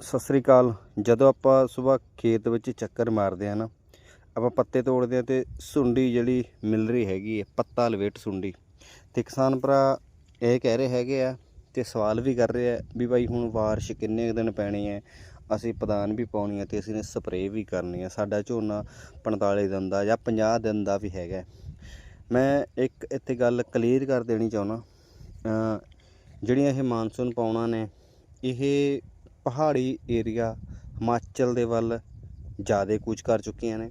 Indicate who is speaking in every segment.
Speaker 1: ਸਤਿ ਸ੍ਰੀ ਅਕਾਲ। ਜਦੋਂ ਆਪਾਂ ਸਵੇਰ ਖੇਤ ਵਿੱਚ ਚੱਕਰ ਮਾਰਦੇ ਆ ਨਾ, ਆਪਾਂ ਪੱਤੇ ਤੋੜਦੇ ਆ ਤੇ ਸੁੰਡੀ ਜਿਹੜੀ ਮਿਲ ਰਹੀ ਹੈਗੀ ਹੈ, ਪੱਤਾ ਲਵੇਟ ਸੁੰਡੀ। ਤੇ ਕਿਸਾਨ ਭਰਾ ਇਹ ਕਹਿ ਰਹੇ ਹੈਗੇ ਆ ਤੇ ਸਵਾਲ ਵੀ ਕਰ ਰਹੇ ਆ ਵੀ ਬਾਈ ਹੁਣ ਬਾਰਿਸ਼ ਕਿੰਨੇ ਕੁ ਦਿਨ ਪੈਣੀ ਹੈ, ਅਸੀਂ ਪਦਾਨ ਵੀ ਪਾਉਣੀ ਹੈ ਤੇ ਅਸੀਂ ਨੇ ਸਪਰੇਅ ਵੀ ਕਰਨੀ ਹੈ। ਸਾਡਾ ਝੋਨਾ 45 ਦਿਨ ਦਾ ਜਾਂ 50 ਦਿਨ ਦਾ ਵੀ ਹੈਗਾ ਮੈਂ ਇੱਕ ਇੱਥੇ ਗੱਲ ਕਲੀਅਰ ਕਰ ਦੇਣੀ ਚਾਹੁੰਦਾ। ਜਿਹੜੀਆਂ ਇਹ ਮਾਨਸੂਨ ਪਾਉਣਾ ਨੇ, ਇਹ ਪਹਾੜੀ ਏਰੀਆ ਹਿਮਾਚਲ ਦੇ ਵੱਲ ਜ਼ਿਆਦਾ ਕੂਚ ਕਰ ਚੁੱਕੀਆਂ ਨੇ।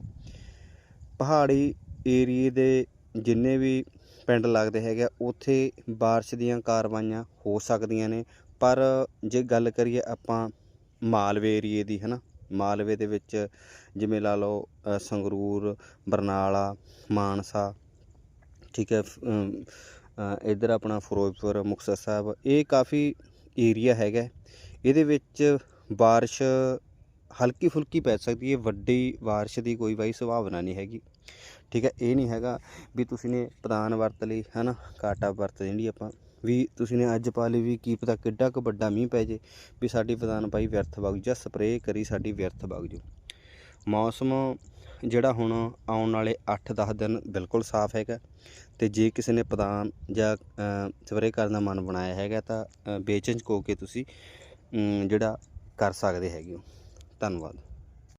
Speaker 1: ਪਹਾੜੀ ਏਰੀਏ ਦੇ ਜਿੰਨੇ ਵੀ ਪਿੰਡ ਲੱਗਦੇ ਹੈਗੇ ਆ, ਉੱਥੇ ਬਾਰਿਸ਼ ਦੀਆਂ ਕਾਰਵਾਈਆਂ ਹੋ ਸਕਦੀਆਂ ਨੇ। ਪਰ ਜੇ ਗੱਲ ਕਰੀਏ ਆਪਾਂ ਮਾਲਵੇ ਏਰੀਏ ਦੀ ਹੈ ਨਾ ਮਾਲਵੇ ਦੇ ਵਿੱਚ ਜਿਵੇਂ ਲਾ ਲਓ ਸੰਗਰੂਰ ਬਰਨਾਲਾ ਮਾਨਸਾ ਠੀਕ ਹੈ ਫ- ਇੱਧਰ ਆਪਣਾ ਫਿਰੋਜ਼ਪੁਰ ਮੁਕਤਸਰ ਸਾਹਿਬ ਇਹ ਕਾਫੀ ਏਰੀਆ ਹੈਗਾ। ਇਹਦੇ ਵਿੱਚ ਬਾਰਿਸ਼ ਹਲਕੀ ਫੁਲਕੀ ਪੈ ਸਕਦੀ ਹੈ ਵੱਡੀ ਬਾਰਿਸ਼ ਦੀ ਕੋਈ ਬਾਈ ਸੰਭਾਵਨਾ ਨਹੀਂ ਹੈਗੀ। ਠੀਕ ਹੈ ਇਹ ਨਹੀਂ ਹੈਗਾ ਵੀ ਤੁਸੀਂ ਨੇ ਪ੍ਰਧਾਨ ਵਰਤ ਲਈ ਹੈ ਨਾ ਕਾਟਾ ਵਰਤ ਜਿਹੜੀ ਆਪਾਂ। ਵੀ ਤੁਸੀਂ ਨੇ ਅੱਜ ਪਾ ਲਈ ਵੀ ਕੀ ਪਤਾ ਕਿੱਡਾ ਕੁ ਵੱਡਾ ਮੀਂਹ ਪੈ ਜੇ ਵੀ ਸਾਡੀ ਪ੍ਰਧਾਨ ਭਾਈ ਵਿਅਰਥ ਵਗ ਜਾ ਸਪਰੇਅ ਕਰੀ ਸਾਡੀ ਵਿਅਰਥ ਵਗ ਜੂ। ਮੌਸਮ ਜਿਹੜਾ ਹੁਣ ਆਉਣ ਵਾਲੇ 8-10 ਦਿਨ ਬਿਲਕੁਲ ਸਾਫ਼ ਹੈਗਾ ਤੇ ਜੇ ਕਿਸੇ ਨੇ ਪ੍ਰਧਾਨ ਜਾਂ ਸਪਰੇਅ ਕਰਨ ਦਾ ਮਨ ਬਣਾਇਆ ਹੈਗਾ ਤਾਂ ਅ, ਬੇਝਿਜਕ ਕੇ ਤੁਸੀਂ ਜਿਹੜਾ ਕਰ ਸਕਦੇ ਹੈਗੇ ਹੋ। ਧੰਨਵਾਦ।